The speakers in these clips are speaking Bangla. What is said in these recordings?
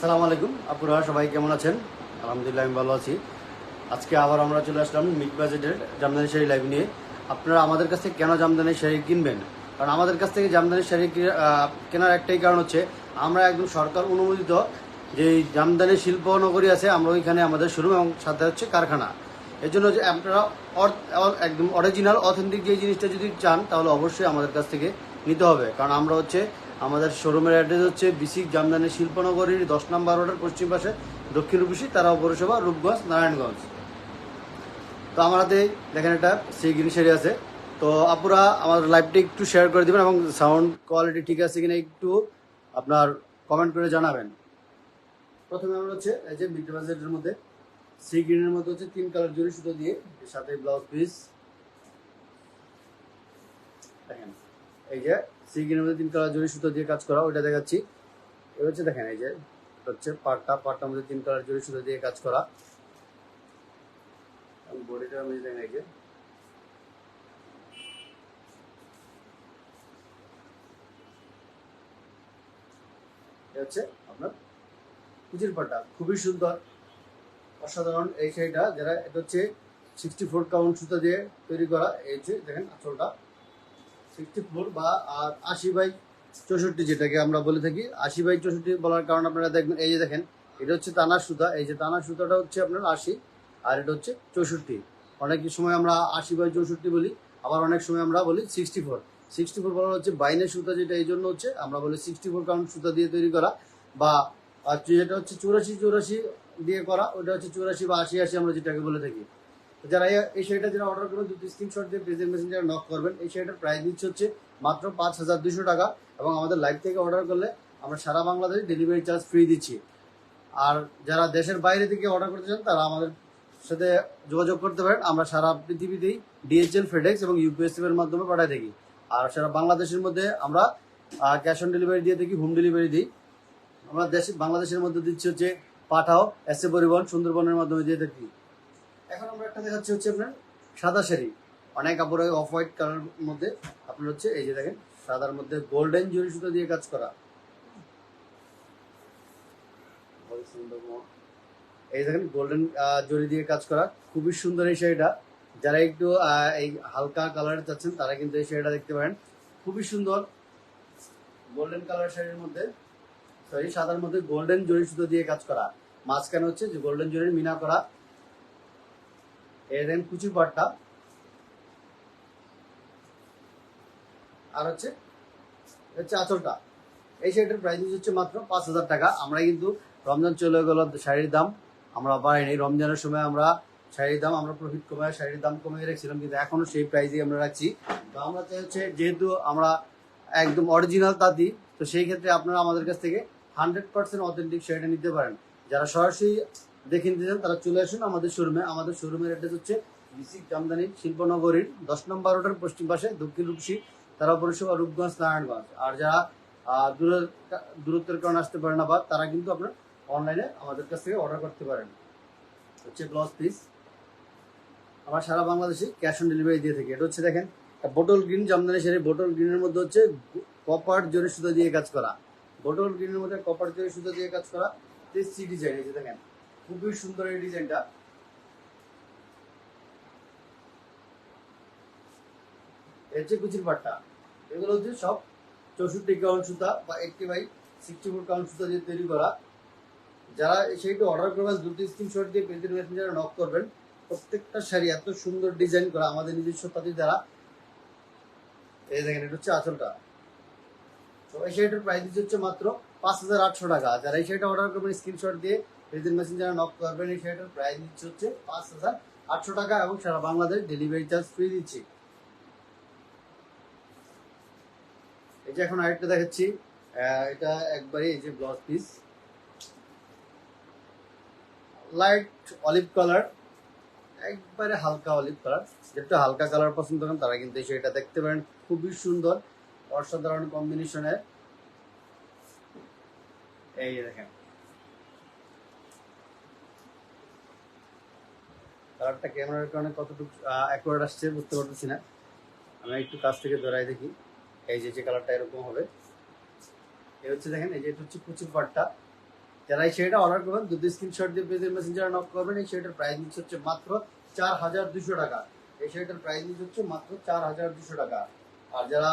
আসসালামু আলাইকুম। আপনারা সবাই কেমন আছেন? আলহামদুলিল্লাহ, আমি ভালো আছি। আজকে আবার আমরা চলে আসলাম মিট বাজেটের জামদানি শাড়ি লাইভ নিয়ে। আপনারা আমাদের কাছ থেকে কেন জামদানি শাড়ি কিনবেন? কারণ আমাদের কাছ থেকে জামদানি শাড়ি কেনার একটাই কারণ হচ্ছে, আমরা একদম সরকার অনুমোদিত যে জামদানি শিল্প নগরী আছে, আমরা ওইখানে আমাদের শোরুম এবং সাথে হচ্ছে কারখানা। এর জন্য যে আপনারা একদম অরিজিনাল অথেন্টিক যে জিনিসটা যদি চান, তাহলে অবশ্যই আমাদের কাছ থেকে নিতে হবে। কারণ আমরা হচ্ছে আমাদের শোরুমের অ্যাড্রেস হচ্ছে বিসিক জামদানি শিল্পনগরীর দশ নম্বর রোডের পশ্চিম পাশে দক্ষিণ রূপসী তারাও পৌরসভা, রূপগঞ্জ, নারায়ণগঞ্জ। তো আমাদের দেখেন একটা সিগিনি শাড়ি আছে। তো আপুরা আমার লাইভটা একটু শেয়ার করে দিবেন এবং সাউন্ড কোয়ালিটি ঠিক আছে কিনা একটু আপনার কমেন্ট করে জানাবেন। প্রথমে আমরা হচ্ছে, এই যে মিড বাজেটের মধ্যে সি গ্রিনের মধ্যে হচ্ছে তিন কালার জরি সুতো দিয়ে সাথে ব্লাউজ পিস দেখেন, এই যে সি মধ্যে তিন কালার জরি সুতো দিয়ে কাজ করা, ওইটা দেখাচ্ছি। এবার হচ্ছে দেখেন এই যে হচ্ছে পাটটা, পাটটার মধ্যে তিন কালার জরি সুতো দিয়ে কাজ করা। বডিটার মধ্যে দেখেন এই যে। হচ্ছে আপনার কুচির পাট্টা, খুবই সুন্দর, অসাধারণ। এই শাড়িটা যারা, এটা হচ্ছে সিক্সটি ফোর কাউন্ট সুতো দিয়ে তৈরি করা, এই হচ্ছে দেখেন আঁচলটা। সিক্সটি ফোর বা আর আশি বাই চৌষট্টি যেটাকে আমরা বলে থাকি, আশি বাই চৌষট্টি বলার কারণ আপনারা দেখবেন, এই যে দেখেন, এটা হচ্ছে তানার সুতা, এই যে তানার সুতাটা হচ্ছে আপনার আশি আর এটা হচ্ছে চৌষট্টি। অনেক সময় আমরা আশি বাই চৌষট্টি বলি, আবার অনেক সময় আমরা বলি সিক্সটি ফোর। সিক্সটি ফোর বলা হচ্ছে বাইনের সুতা যেটা, এই জন্য হচ্ছে আমরা বলি সিক্সটি ফোর কাউন্ট সুতা দিয়ে তৈরি করা বা যেটা হচ্ছে চৌরাশি চৌরাশি দিয়ে করা, ওটা হচ্ছে চৌরাশি বা আশি আশি আমরা যেটাকে বলে থাকি। যারা এই- শাড়িটা যারা অর্ডার করবেন, দুটি স্ক্রিনশট দিয়ে প্রেজেন্ট মেসেঞ্জারে নক করবেন। এই শাড়িটার প্রাইস দিচ্ছে হচ্ছে মাত্র পাঁচ হাজার দুশো টাকা এবং আমাদের লাইভ থেকে অর্ডার করলে আমরা সারা বাংলাদেশে ডেলিভারি চার্জ ফ্রি দিচ্ছি। আর যারা দেশের বাইরে থেকে অর্ডার করতে চান, তারা আমাদের সাথে যোগাযোগ করতে পারেন। আমরা সারা পৃথিবীতেই ডিএচএল ফেডেক্স এবং ইউপিএসসি এর মাধ্যমে পাঠিয়ে থাকি। আর সারা বাংলাদেশের মধ্যে আমরা ক্যাশ অন ডেলিভারি দিয়ে থাকি হোম ডেলিভারি দিই। আমরা দেশে বাংলাদেশের মধ্যে দিচ্ছি হচ্ছে পাঠাও এসএ পরিবহন, সুন্দরবনের মাধ্যমে দিয়ে থাকি। এখন আমরা একটা আপনার সাদা শাড়ি। অনেক অফ হোয়াইট কালার মধ্যে আপনার হচ্ছে এই যে দেখেন, সাদার মধ্যে গোল্ডেন দিয়ে কাজ করা। জরি দিয়ে কাজ করা। খুবই সুন্দর এই শাড়িটা। যারা একটু এই হালকা কালার চাচ্ছেন, তারা কিন্তু এই শাড়িটা দেখতে পারেন। খুবই সুন্দর গোল্ডেন কালার শাড়ির মধ্যে সরি সাদার মধ্যে গোল্ডেন জরি সুতো দিয়ে কাজ করা। মাঝখানে হচ্ছে যে গোল্ডেন জরির মিনা করা। এই দেখেন কুচি পাটটা। আর হচ্ছে হচ্ছে আঁচলটা। এই শাড়িটার প্রাইস হচ্ছে মাত্র পাঁচ হাজার টাকা। আমরা কিন্তু রমজান চলে গেল, শাড়ির দাম। আমরা পাইনি রমজানের সময় আমরা শাড়ির দাম, আমরা প্রফিট কমায়, শাড়ির দাম কমিয়ে রেখেছিলাম, কিন্তু এখনও সেই প্রাইসই আমরা রাখছি। তো আমরা চাই হচ্ছে, যেহেতু আমরা একদম অরিজিনাল তাঁতি তো সেই ক্ষেত্রে আপনারা আমাদের কাছ থেকে হান্ড্রেড পার্সেন্ট অথেন্টিক শাড়িটা নিতে পারেন। যারা সরাসরি দেখে নিতে চান, তারা চলে আসুন আমাদের শোরুমে আমাদের শোরুমের অ্যাড্রেস হচ্ছে বিসিক জামদানি শিল্পনগরীর দশ নম্বর রোডের পশ্চিম পাশে দক্ষিণ রূপসী, তারা পরিষেবা রূপগঞ্জ, নারায়ণগঞ্জ। আর যারা দূরের দূরত্বের কারণে আসতে পারে না বা তারা কিন্তু আপনার অনলাইনে আমাদের কাছ থেকে অর্ডার করতে পারেন। হচ্ছে ব্লাউজ পিস আমরা সারা বাংলাদেশে ক্যাশ অন ডেলিভারি দিয়ে থাকি। এটা হচ্ছে দেখেন bottle green Jamdani sari bottle গ্রিনের মধ্যে হচ্ছে কপার জরি সুতো দিয়ে কাজ করা। বোটল গ্রিনের মধ্যে কপার জরি সুতো দিয়ে কাজ করা। সি ডিজাইন এই দেখেন। খুবই সুন্দর এই ডিজাইনটা। এর যে কুচির পাট্টা, এগুলো হচ্ছে সব চৌষট্টি কাউন্ট সুতা বা eighty by sixty four count সুতা দিয়ে তৈরি করা। যারা সেইটা অর্ডার করবেন, দুটি স্ক্রিনশট দিয়ে প্রিন্টের মেসেঞ্জারে নক করবেন, প্রত্যেকটা শাড়ি এত সুন্দর ডিজাইন করা আমাদের নিজস্ব তাঁতি দ্বারা। এই দেখেন, এটা হচ্ছে আঁচলটা। তো এই শাড়িটার প্রাইস হচ্ছে মাত্র পাঁচ হাজার আটশো টাকা। যারা এই শাড়িটা অর্ডার করবেন স্ক্রিনশট দিয়ে প্রেজেন্ট যারা নক করবেন শাড়িটার প্রাইস দিচ্ছে হচ্ছে পাঁচ হাজার আটশো টাকা এবং সারা বাংলাদেশ ডেলিভারি চার্জ ফ্রি দিচ্ছি। এই যে এখন আরেকটা দেখাচ্ছি। এটা একবারে এই যে blouse piece light olive colour একবারে হালকা অলিভ কালার যেটা হালকা কালার পছন্দ করেন, তারা কিন্তু এই শাড়িটা দেখতে পারেন। খুবই সুন্দর, অসাধারণ কম্বিনেশনের এই দেখেন। কালারটা ক্যামেরার কারণে কতটুকু অ্যাকুয়ার্ড আসছে বুঝতে পারতেছি না। আমি একটু কাছ থেকে ধরাই দেখি, এই যে যে কালারটা এরকম হবে। এই হচ্ছে দেখেন, এই যে, এটা হচ্ছে কুচির পাটটা। যারা এই শাড়িটা অর্ডার করবেন, দুটো স্ক্রিনশট দিয়ে পেজের মেসেঞ্জারে নক করবেন। এই শাড়িটার প্রাইস নিচ্ছে হচ্ছে মাত্র চার হাজার দুশো টাকা। এই শাড়িটার প্রাইস নিচ্ছে হচ্ছে মাত্র চার হাজার দুশো টাকা। আর যারা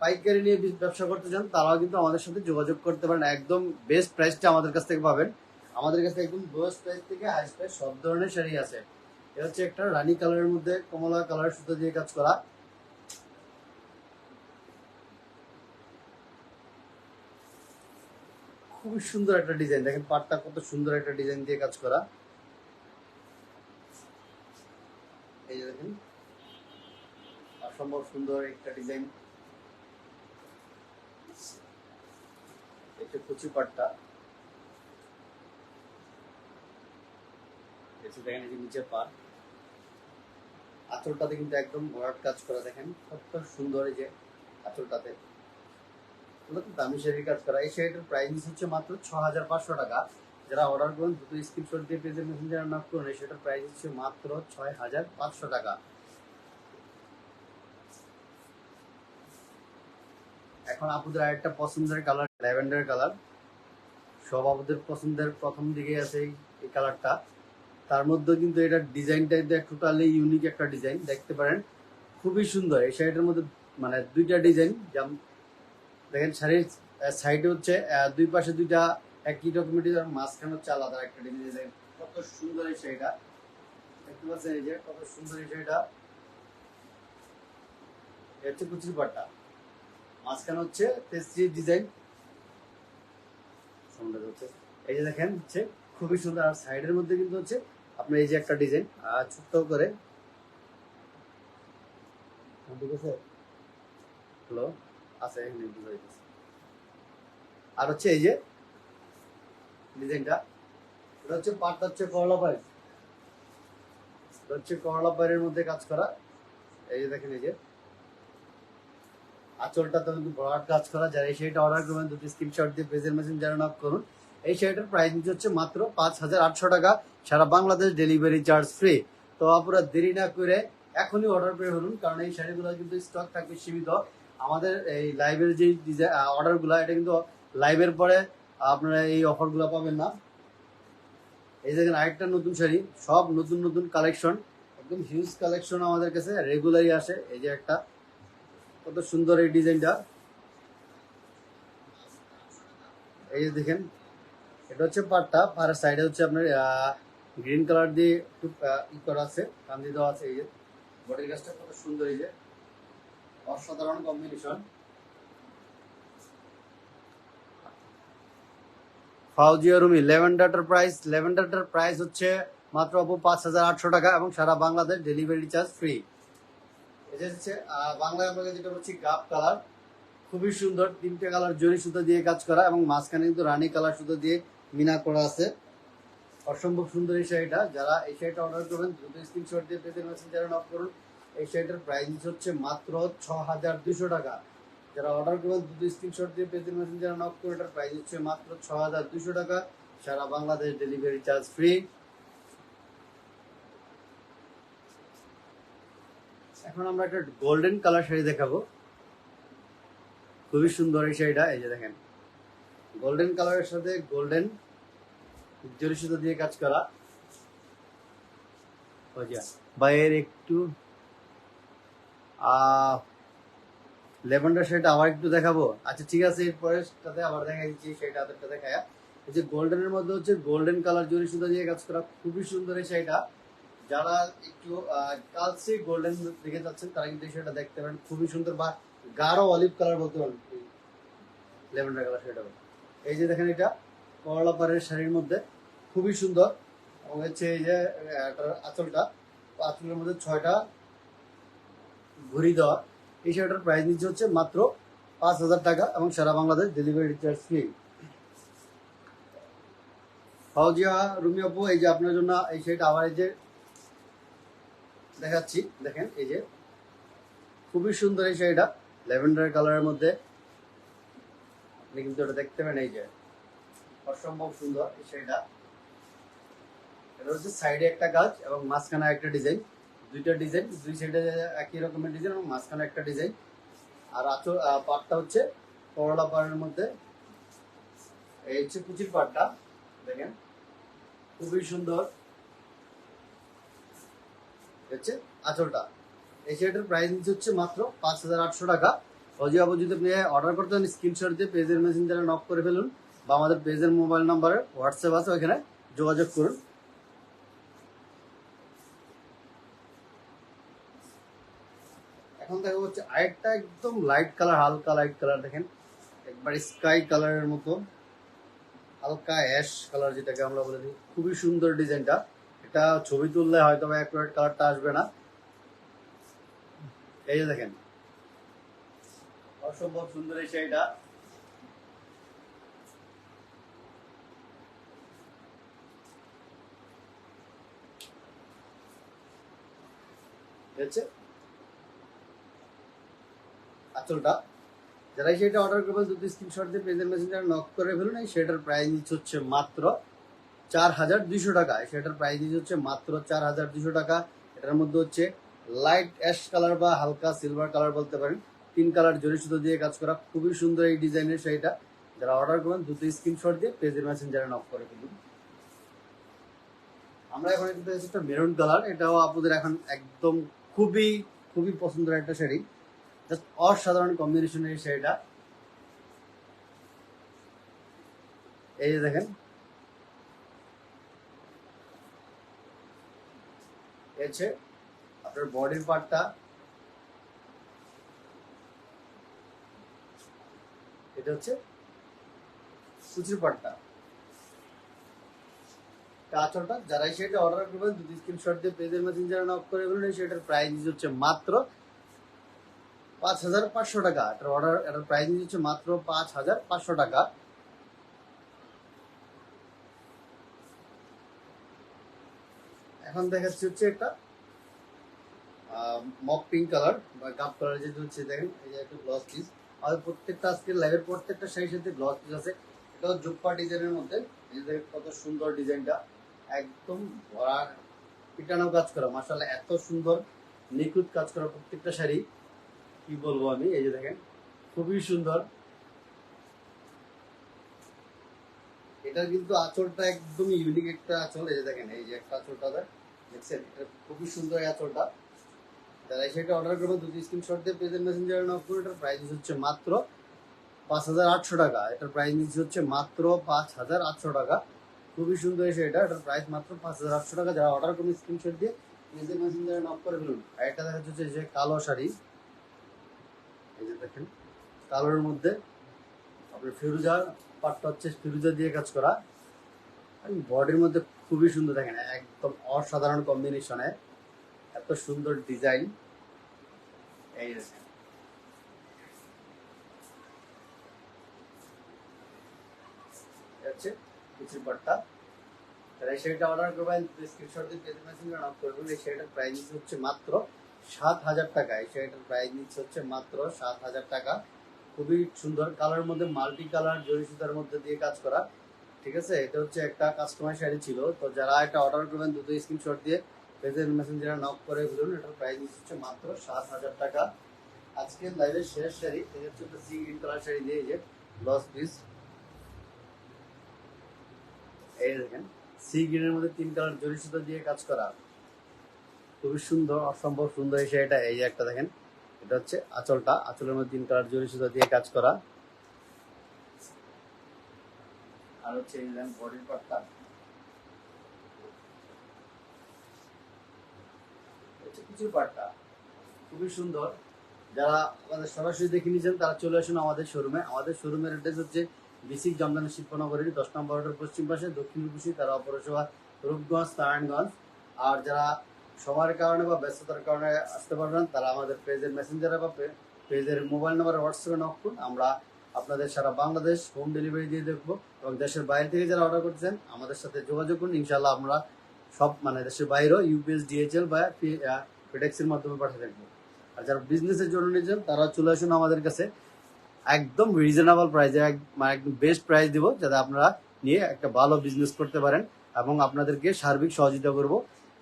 পাইকারি নিয়ে ব্যবসা করতে চান, তারাও কিন্তু আমাদের সাথে যোগাযোগ করতে পারেন। একদম বেস্ট প্রাইসটা আমাদের কাছ থেকে পাবেন। আমাদের কাছে একদম বেস্ট প্রাইস থেকে হাই প্রাইস সব ধরনের শাড়ি আছে। এটা হচ্ছে একটা রানী কালারের মধ্যে কমলা কালার সুতো দিয়ে কাজ করা। খুবই সুন্দর একটা ডিজাইন। দেখেন পাটটা কত সুন্দর একটা ডিজাইন দিয়ে কাজ করা। এই যে দেখেন, অসম্ভব সুন্দর একটা ডিজাইন। এটা কুচি পাটটা। দেখেন এই যে নিচের পাট। আঁচলটাতে কিন্তু একদম ভরাট কাজ করা, দেখেন। কত সুন্দর এই যে আঁচলটাতে দামি শাড়ির কাজ করা। এই শাড়িটার প্রাইস হচ্ছে মাত্র ছ হাজার পাঁচশো টাকা। যারা অর্ডার করুন দুটো স্ক্রিনশট দিয়ে পেজের মেসেঞ্জারে নক করুন। এই শাড়িটার প্রাইস হচ্ছে মাত্র ছয় হাজার পাঁচশো টাকা। এখন আপুদের আরেকটা পছন্দের কালার ল্যাভেন্ডার কালার সব আপুদের পছন্দের প্রথম দিকে আছে এই কালারটা তার মধ্যে কিন্তু এটার ডিজাইনটা টোটালি ইউনিক একটা ডিজাইন দেখতে পারেন। খুবই সুন্দর, এই শাড়িটার মধ্যে মানে দুইটা ডিজাইন যেমন দেখেন শাড়ির সাইডে হচ্ছে দুই পাশে দুইটা একই রকমের ডিজাইন মাঝখানে হচ্ছে আলাদা একটা ডিজাইন কত সুন্দর এই শাড়িটা। দেখতে পাচ্ছেন এই যে, কত সুন্দর এই শাড়িটা। এটা হচ্ছে কুচির পাট্টা মাঝখানে হচ্ছে তেসরি ডিজাইন হচ্ছে, এই যে দেখেন হচ্ছে, খুবই সুন্দর। আর সাইডের মধ্যে কিন্তু হচ্ছে আপনার এই যে একটা ডিজাইন আর ছোট্ট করে। হ্যাঁ, ঠিক আছে? হ্যালো? আছে আর হচ্ছে এই যে ডিজাইনটা এটা হচ্ছে পাটটা হচ্ছে করলা পাইপ এটা হচ্ছে করলা পাইরের মধ্যে কাজ করা। এই যে দেখেন এই যে। আঁচলটাতে কিন্তু ভরাট কাজ করা। যারা শাড়িটা অর্ডার করবেন দুটি স্ক্রিনশট দিয়ে পেজের মেসেঞ্জারে নক করুন এই শাড়িটার প্রাইস নিচ্ছে হচ্ছে মাত্র পাঁচ হাজার আটশো টাকা। সারা বাংলাদেশ ডেলিভারি চার্জ ফ্রি তো আপনারা দেরি না করে এখনই অর্ডার করে ফেলুন কারণ এই শাড়িগুলো কিন্তু স্টক থাকবে সীমিত। আমাদের এই লাইভের যে অর্ডারগুলো এটা কিন্তু লাইভের পরে আপনারা এই অফারগুলো পাবেন না। এই দেখেন আরেকটা নতুন শাড়ি, সব নতুন নতুন কালেকশন একদম হিউজ কালেকশন আমাদের কাছে রেগুলারই আসে। এই যে একটা, কত সুন্দর এই ডিজাইনটা এই যে দেখেন এটা হচ্ছে পাটটা পাড়ের সাইডে হচ্ছে আপনার গ্রিন কালার দিয়ে একটু ই করা আছে কান্দি দেওয়া আছে এই যে। বডির গাছটা কত সুন্দর এই যে। অসাধারণ কম্বিনেশন প্রাইস প্রাইস হচ্ছে মাত্র পাঁচ হাজার আটশো টাকা এবং সারা ডেলিভারি চার্জ ফ্রি হচ্ছে বাংলায় যেটা কালার খুবই সুন্দর, তিনটে কালার জরি সুতো দিয়ে কাজ করা এবং মাঝখানে কিন্তু রানী কালার সুতো দিয়ে মিনা করা আছে। অসম্ভব সুন্দর এই শাড়িটা। যারা এই শাড়িটা অর্ডার করবেন, দ্রুত স্ক্রিনশট দিয়ে পেজের মেসেঞ্জারে নক করুন। এই শাড়িটার প্রাইস হচ্ছে মাত্র ছ হাজার দুশো টাকা। যারা অর্ডার করবেন, দ্রুত স্ক্রিনশট দিয়ে পেজের মেসেঞ্জারে নক করুন। এটার প্রাইস হচ্ছে মাত্র ছ হাজার দুশো টাকা। সারা বাংলাদেশ ডেলিভারি চার্জ ফ্রি এখন আমরা একটা গোল্ডেন কালার শাড়ি দেখাবো। খুবই সুন্দর এই শাড়িটা, এই যে দেখেন। গোল্ডেন কালারের সাথে গোল্ডেন জরি সুতো দিয়ে কাজ করা। বাইরের একটু লেভেন্ডার শাড়িটা আবার একটু দেখাবো। আচ্ছা ঠিক আছে এরপরে সাথে আবার দেখা দিচ্ছি সেটা আদেরটা দেখায়। যে গোল্ডেনের মধ্যে হচ্ছে গোল্ডেন কালার জরি সুতা দিয়ে কাজ করা, খুবই সুন্দর এই শাড়িটা। যারা একটু কালসি গোল্ডেন দেখে যাচ্ছেন, তারা কিন্তু শাড়িটা দেখতে পারেন, খুবই সুন্দর বা গাঢ় অলিভ কালার বলতে পারেন লেভেন্ডার কালার শাড়িটা এই যে দেখেন এটা করলা পাড়ের শাড়ির মধ্যে। খুবই সুন্দর। এবং হচ্ছে এই যে আঁচলটা আঁচলের মধ্যে ছয়টা ঘুরি দেওয়া। এই শাড়িটার প্রাইস নিচ্ছে হচ্ছে মাত্র পাঁচ হাজার টাকা এবং সারা Bangladesh delivery charge free Fauzia, Rumi আপু, এই যে আপনার জন্য এই শাড়িটা আবার এই যে দেখাচ্ছি। দেখেন, এই যে খুবই সুন্দর এই শাড়িটা, ল্যাভেন্ডার কালারের মধ্যে। আপনি কিন্তু এটা দেখতে পারেন, এই যে অসম্ভব সুন্দর এই শাড়িটা। এটা হচ্ছে সাইডে একটা কাজ এবং মাঝখানে একটা ডিজাইন। দুইটা ডিজাইন দুই সাইডে একই রকমের ডিজাইন এবং মাঝখানে একটা ডিজাইন। আর আহ, পাটটা হচ্ছে করলা পাড়ের মধ্যে। এই হচ্ছে কুচির পাটটা দেখেন। খুবই সুন্দর। হচ্ছে আঁচলটা। এই শার্টের প্রাইস হচ্ছে মাত্র পাঁচ হাজার আটশো টাকা। অজি আবু যদি আপনি অর্ডার করতে চান স্ক্রিনশট দিয়ে পেজের মেসেঞ্জারে নক করে ফেলুন বা আমাদের পেজের মোবাইল নাম্বারে হোয়াটসঅ্যাপ আছে ওইখানে যোগাযোগ করুন এখন দেখা হচ্ছে আরেকটা একদম লাইট কালার হালকা লাইট কালার দেখেন। একবার স্কাই কালারের মতো। হালকা অ্যাশ কালার যেটাকে আমরা বলে দিই। খুবই সুন্দর ডিজাইনটা। এটা ছবি তুললে হয়তো অ্যাকুরেট কালারটা আসবে না। এই যে দেখেন। অসম্ভব সুন্দর এই শাড়িটা। হচ্ছে আঁচলটা যারা শাড়িটা অর্ডার করবেন দুটো স্ক্রিনশট দিয়ে পেজের মেসেঞ্জার নক করে ফেলুন, এই শাড়িটার প্রাইস নিচ্ছে হচ্ছে মাত্র চার হাজার দুইশো টাকা। সেটার প্রাইস নিচ্ছে হচ্ছে মাত্র চার হাজার দুইশো টাকা। এটার মধ্যে হচ্ছে লাইট অ্যাশ কালার বা হালকা সিলভার কালার বলতে পারেন। তিন কালার জরি সুতো দিয়ে কাজ করা। খুবই সুন্দর এই ডিজাইনের শাড়িটা। যারা অর্ডার করবেন দুটো স্ক্রিনশট দিয়ে পেজের মেসেঞ্জারে নক করে ফেলুন। আমরা এখন একটা মেরুন কালার এটাও আপনাদের এখন একদম খুবই খুবই পছন্দের একটা শাড়ি। জাস্ট অসাধারণ কম্বিনেশনের এই শাড়িটা। এই যে দেখেন। হচ্ছে আপনার বডির পার্টটা এটা হচ্ছে কুচির পার্টটা আচলটা যারাই সেটা অর্ডার করবেন দুটি স্ক্রিনশট দিয়ে পেজের মেসেঞ্জারে নক করে বলুন সেটার প্রাইস হচ্ছে মাত্র পাঁচ হাজার পাঁচশো টাকা। এটার অর্ডার এটার প্রাইস হচ্ছে মাত্র পাঁচ হাজার পাঁচশো টাকা। এখন দেখাচ্ছি হচ্ছে একটা মক পিঙ্ক কালার বা কাপ কালার যেটা হচ্ছে, দেখেন, এই যে একটা গ্লস পিস আমাদের প্রত্যেকটা আজকে লাইভের প্রত্যেকটা শাড়ির সাথে গ্লস পিস আছে। এটা জুপ্পা ডিজাইনের মধ্যে। এই যে কত সুন্দর ডিজাইনটা। একদম ভরা, পিটানো কাজ করা। মাসাল্লাহ এত সুন্দর, নিখুঁত কাজ করা প্রত্যেকটা শাড়ি। কি বলব আমি? এই যে দেখেন, খুবই সুন্দর। এটা কিন্তু আঁচলটা একদম ইউনিক একটা আঁচল। এই যে দেখেন, এই যে একটা আঁচলটা দেখ দেখছেন? এটা খুবই সুন্দর এই আঁচলটা। যারা সেটা অর্ডার করবেন, দুটি স্ক্রিনশট দিয়ে পেজের মেসেঞ্জারে নক করে। এটার প্রাইস হচ্ছে মাত্র পাঁচ হাজার আটশো টাকা। এটার প্রাইস হচ্ছে মাত্র পাঁচ হাজার আটশো টাকা। খুবই সুন্দর এসে এটা। এটার প্রাইস মাত্র পাঁচ হাজার আটশো টাকা। যারা অর্ডার করবেন স্ক্রিনশট দিয়ে পেজের মেসেঞ্জারে নক করে ফেলুন। আর এটা দেখা যাচ্ছে যে কালো শাড়ি। এই যে দেখেন, কালোর মধ্যে আপনার ফিরুজা পাটটা হচ্ছে ফিরুজা দিয়ে কাজ করা। বডির মধ্যে খুবই সুন্দর, দেখেন, একদম অসাধারণ কম্বিনেশনে এত সুন্দর ডিজাইন এই দেখেন। হচ্ছে কুচির পাটটা। অর্ডার করবেন করবেন। এই শাড়িটার প্রাইস হচ্ছে মাত্র সাত হাজার টাকা। শাড়িটার প্রাইস নিচ্ছে হচ্ছে মাত্র সাত হাজার টাকা। খুবই সুন্দর কালারের মধ্যে মাল্টি কালার জরি সুতার মধ্যে দিয়ে কাজ করা। ঠিক আছে? এটা হচ্ছে একটা কাস্টমার শাড়ি ছিল। তো যারা এটা অর্ডার করবেন দুটো স্ক্রিনশট দিয়ে পেজের মেসেঞ্জারে নক করে ফেলুন এটার প্রাইস হচ্ছে মাত্র সাত হাজার টাকা। আজকে লাইভের শেষ শাড়ি, এটা হচ্ছে একটা সি গ্রিন কালার শাড়ি দিয়ে যে লস পিস এই দেখেন সি গ্রিনের মধ্যে তিন কালার জরি সুতা দিয়ে কাজ করা। খুবই সুন্দর, অসম্ভব সুন্দর এই এটা, এই একটা দেখেন, এটা হচ্ছে আঁচলটা। আঁচলের মধ্যে তিন জরি সুতা দিয়ে কাজ করা। আর হচ্ছে বডির পার্টটা কিছু পার্টটা খুবই সুন্দর। যারা আমাদের সরাসরি দেখে নিয়েছেন, তারা চলে আসুন আমাদের শোরুমে আমাদের শোরুমের অ্যাড্রেস হচ্ছে বিসিক জমদান শিল্পনগরীর দশ নম্বর পশ্চিম পাশে দক্ষিণ রূপসী তারা অপরসভা, রূপগঞ্জ, নারায়ণগঞ্জ। আর যারা সময়ের কারণে বা ব্যস্ততার কারণে আসতে পারবেন তারা আমাদের পেজের মেসেঞ্জারে বা পেজের মোবাইল নাম্বার হোয়াটসঅ্যাপে নক করুন। আমরা আপনাদের সারা বাংলাদেশ হোম ডেলিভারি দিয়ে দেখব এবং দেশের বাইরে থেকে যারা অর্ডার করছেন, আমাদের সাথে যোগাযোগ করুন। ইনশাল্লাহ আমরা সব মানে দেশের বাইরেও ইউপিএস ডিএচএল বা ফেডেক্সের মাধ্যমে পাঠিয়ে থাকব আর যারা বিজনেসের জন্য নিয়েছেন, তারা চলে আসুন আমাদের কাছে। একদম রিজনেবল প্রাইসে মানে একদম বেস্ট প্রাইস দিব, যাতে আপনারা নিয়ে একটা ভালো বিজনেস করতে পারেন এবং আপনাদেরকে সার্বিক সহযোগিতা করব।